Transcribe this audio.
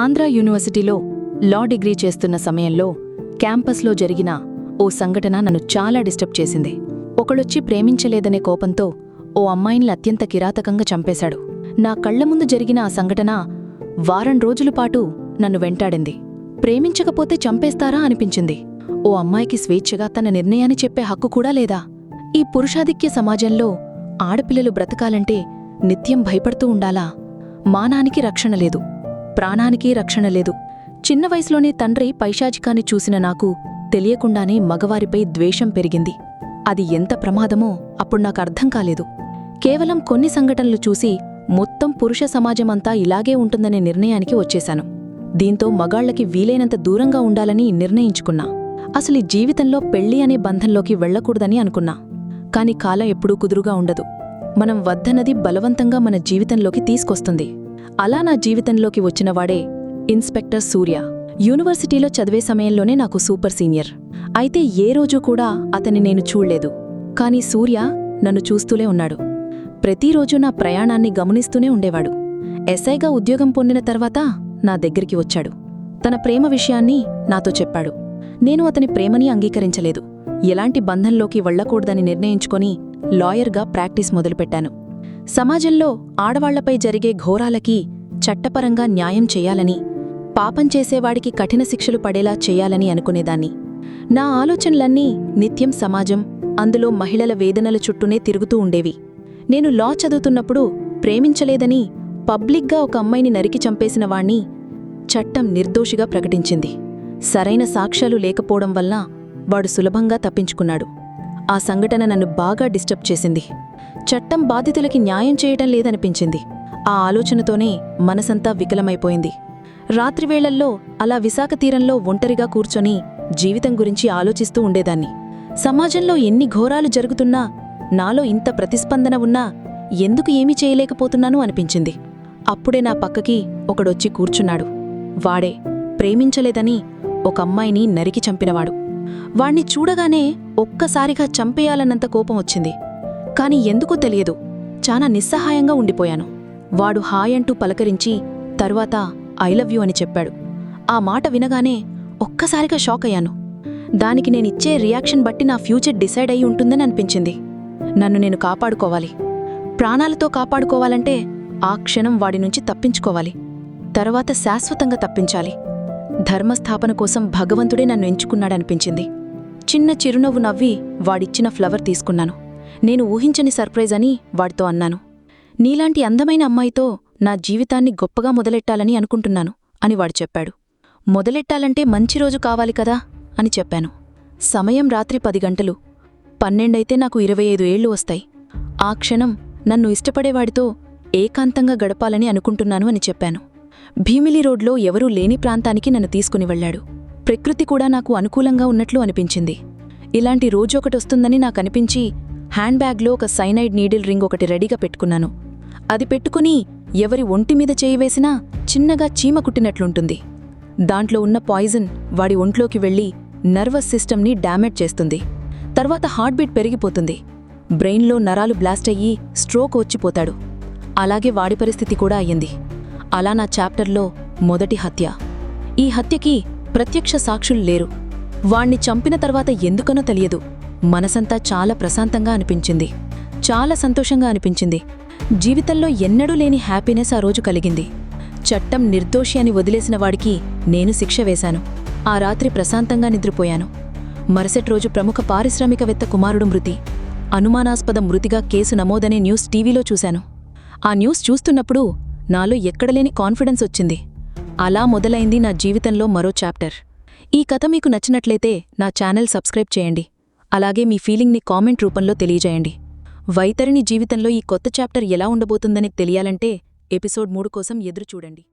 ఆంధ్ర యూనివర్సిటీలో law degree చేస్తున్న సమయంలో క్యాంపస్లో జరిగిన ఓ సంఘటన నన్ను చాలా డిస్టర్బ్ చేసింది. ఒకళ్ళొచ్చి ప్రేమించలేదనే కోపంతో ఓ అమ్మాయిని అత్యంత కిరాతకంగా చంపేశాడు. నా కళ్ళ ముందు జరిగిన ఆ సంఘటన వారం రోజులపాటు నన్ను వెంటాడింది. ప్రేమించకపోతే చంపేస్తారా అనిపించింది. ఓ అమ్మాయికి స్వేచ్ఛగా తన నిర్ణయాన్ని చెప్పే హక్కు కూడా లేదా? ఈ పురుషాధిక్య సమాజంలో ఆడపిల్లలు బ్రతకాలంటే నిత్యం భయపడుతూ ఉండాలా? మానానికి రక్షణ లేదు. ప్రాణానికి రక్షణ లేదు. చిన్న వయసులోనే తండ్రి పైశాచికాన్ని చూసిన నాకు తెలియకుండానే మగవారిపై ద్వేషం పెరిగింది. అది ఎంత ప్రమాదమో అప్పుడు నాకు అర్థం కాలేదు. కేవలం కొన్ని సంఘటనలు చూసి మొత్తం పురుష సమాజమంతా ఇలాగే ఉంటుందనే నిర్ణయానికి వచ్చేశాను. దీంతో మగాళ్ళకి వీలైనంత దూరంగా ఉండాలని నిర్ణయించుకున్నా. అసలు జీవితంలో పెళ్ళి అనే బంధంలోకి వెళ్ళకూడదని అనుకున్నా. కాని కాలం ఎప్పుడూ కుదురుగా ఉండదు. మనం వద్దన్నది బలవంతంగా మన జీవితంలోకి తీసుకొస్తుంది. అలా నా జీవితంలోకి వచ్చినవాడే ఇన్స్పెక్టర్ సూర్య. యూనివర్సిటీలో చదివే సమయంలోనే నాకు సూపర్ సీనియర్. అయితే ఏ రోజు కూడా అతన్ని నేను చూడలేదు. కాని సూర్య నన్ను చూస్తూనే ఉన్నాడు. ప్రతిరోజు నా ప్రయాణాన్ని గమనిస్తూనే ఉండేవాడు. ఎస్ఐగా ఉద్యోగం పొందిన తర్వాత నా దగ్గరికి వచ్చాడు. తన ప్రేమ విషయాన్ని నాతో చెప్పాడు. నేను అతని ప్రేమని అంగీకరించలేదు. ఎలాంటి బంధంలోకి వెళ్ళకూడదని నిర్ణయించుకొని లాయర్గా ప్రాక్టీస్ మొదలుపెట్టాను. సమాజంలో ఆడవాళ్ళపై జరిగే ఘోరాలకి చట్టపరంగా న్యాయం చేయాలని పాపం చేసేవాడికి కఠిన శిక్షలు పడేలా చెయ్యాలని అనుకునేదాన్ని. నా ఆలోచనలన్నీ నిత్యం సమాజం అందులో మహిళల వేదనల చుట్టూనే తిరుగుతూ ఉండేవి. నేను లా చదువుతున్నప్పుడు ప్రేమించలేదని పబ్లిక్గా ఒక అమ్మాయిని నరికి చంపేసిన వాణ్ణి చట్టం నిర్దోషిగా ప్రకటించింది. సరైన సాక్ష్యాలు లేకపోవడం వల్ల వాడు సులభంగా తప్పించుకున్నాడు. ఆ సంఘటన నన్ను బాగా డిస్టర్బ్ చేసింది. చట్టం బాధితులకి న్యాయం చేయటం లేదనిపించింది. ఆ ఆలోచనతోనే మనసంతా వికలమైపోయింది. రాత్రివేళల్లో అలా విశాఖ తీరంలో ఒంటరిగా కూర్చొని జీవితం గురించి ఆలోచిస్తూ ఉండేదాన్ని. సమాజంలో ఎన్ని ఘోరాలు జరుగుతున్నా నాలో ఇంత ప్రతిస్పందన ఉన్నా ఎందుకు ఏమీ చేయలేకపోతున్నాను అనిపించింది. అప్పుడే నా పక్కకి ఒకడొచ్చి కూర్చున్నాడు. వాడే ప్రేమించలేదని ఒక అమ్మాయిని నరికి చంపినవాడు. వాణ్ణి చూడగానే ఒక్కసారిగా చంపేయాలన్నంత కోపం వచ్చింది. కాని ఎందుకో తెలియదు. చాలా నిస్సహాయంగా ఉండిపోయాను. వాడు హాయ్ అంటూ పలకరించి తరువాత ఐ లవ్ యూ అని చెప్పాడు. ఆ మాట వినగానే ఒక్కసారిగా షాక్ అయ్యాను. దానికి నేనిచ్చే రియాక్షన్ బట్టి నా ఫ్యూచర్ డిసైడ్ అయి ఉంటుందని అనిపించింది. నన్ను నేను కాపాడుకోవాలి. ప్రాణాలతో కాపాడుకోవాలంటే ఆ క్షణం వాడి నుంచి తప్పించుకోవాలి. తర్వాత శాశ్వతంగా తప్పించాలి. ధర్మస్థాపన కోసం భగవంతుడే నన్ను ఎంచుకున్నాడనిపించింది. చిన్న చిరునవ్వు నవ్వి వాడిచ్చిన ఫ్లవర్ తీసుకున్నాను. నేను ఊహించని సర్ప్రైజ్ అని వాడితో అన్నాను. నీలాంటి అందమైన అమ్మాయితో నా జీవితాన్ని గొప్పగా మొదలెట్టాలని అనుకుంటున్నాను అని వాడు చెప్పాడు. మొదలెట్టాలంటే మంచి రోజు కావాలి కదా అని చెప్పాను. సమయం రాత్రి పది గంటలు. పన్నెండైతే నాకు ఇరవై ఐదు ఏళ్ళు వస్తాయి. ఆ క్షణం నన్ను ఇష్టపడేవాడితో ఏకాంతంగా గడపాలని అనుకుంటున్నాను అని చెప్పాను. భీమిలి రోడ్లో ఎవరూ లేని ప్రాంతానికి నన్ను తీసుకుని వెళ్ళాడు. ప్రకృతి కూడా నాకు అనుకూలంగా ఉన్నట్లు అనిపించింది. ఇలాంటి రోజు ఒకటొస్తుందని నాకనిపించి హ్యాండ్ బ్యాగ్లో ఒక సైనైడ్ నీడిల్ రింగ్ ఒకటి రెడీగా పెట్టుకున్నాను. అది పెట్టుకుని ఎవరి ఒంటి మీద చేయి వేసినా చిన్నగా చీమ కుట్టినట్లుంటుంది. దాంట్లో ఉన్న పాయిజన్ వాడి ఒంట్లోకి వెళ్ళి నర్వస్ సిస్టమ్ని డ్యామేజ్ చేస్తుంది. తర్వాత హార్ట్ బీట్ పెరిగిపోతుంది. బ్రెయిన్లో నరాలు బ్లాస్ట్ అయ్యి స్ట్రోక్ వచ్చిపోతాడు. అలాగే వాడి పరిస్థితి కూడా అయ్యింది. అలా నా చాప్టర్లో మొదటి హత్య. ఈ హత్యకి ప్రత్యక్ష సాక్షులు లేరు. వాణ్ణి చంపిన తర్వాత ఎందుకనో తెలియదు. మనసంతా చాలా ప్రశాంతంగా అనిపించింది. చాలా సంతోషంగా అనిపించింది. జీవితంలో ఎన్నడూ లేని హ్యాపీనెస్ ఆ రోజు కలిగింది. చట్టం నిర్దోషి అని వదిలేసిన వాడికి నేను శిక్ష వేశాను. ఆ రాత్రి ప్రశాంతంగా నిద్రపోయాను. మరుసటి రోజు ప్రముఖ పారిశ్రామికవేత్త కుమారుడు మృతి. అనుమానాస్పద మృతిగా కేసు నమోదనే న్యూస్ టీవీలో చూశాను. ఆ న్యూస్ చూస్తున్నప్పుడు నాలో ఎక్కడలేని కాన్ఫిడెన్స్ వచ్చింది. అలా మొదలైంది నా జీవితంలో మరో చాప్టర్. ఈ కథ మీకు నచ్చినట్లయితే నా ఛానల్ సబ్స్క్రైబ్ చేయండి. అలాగే మీ ఫీలింగ్ని కామెంట్ రూపంలో తెలియజేయండి. వైతరిని జీవితంలో ఈ కొత్త చాప్టర్ ఎలా ఉండబోతుందని తెలియాలంటే ఎపిసోడ్ మూడు కోసం ఎదురుచూడండి.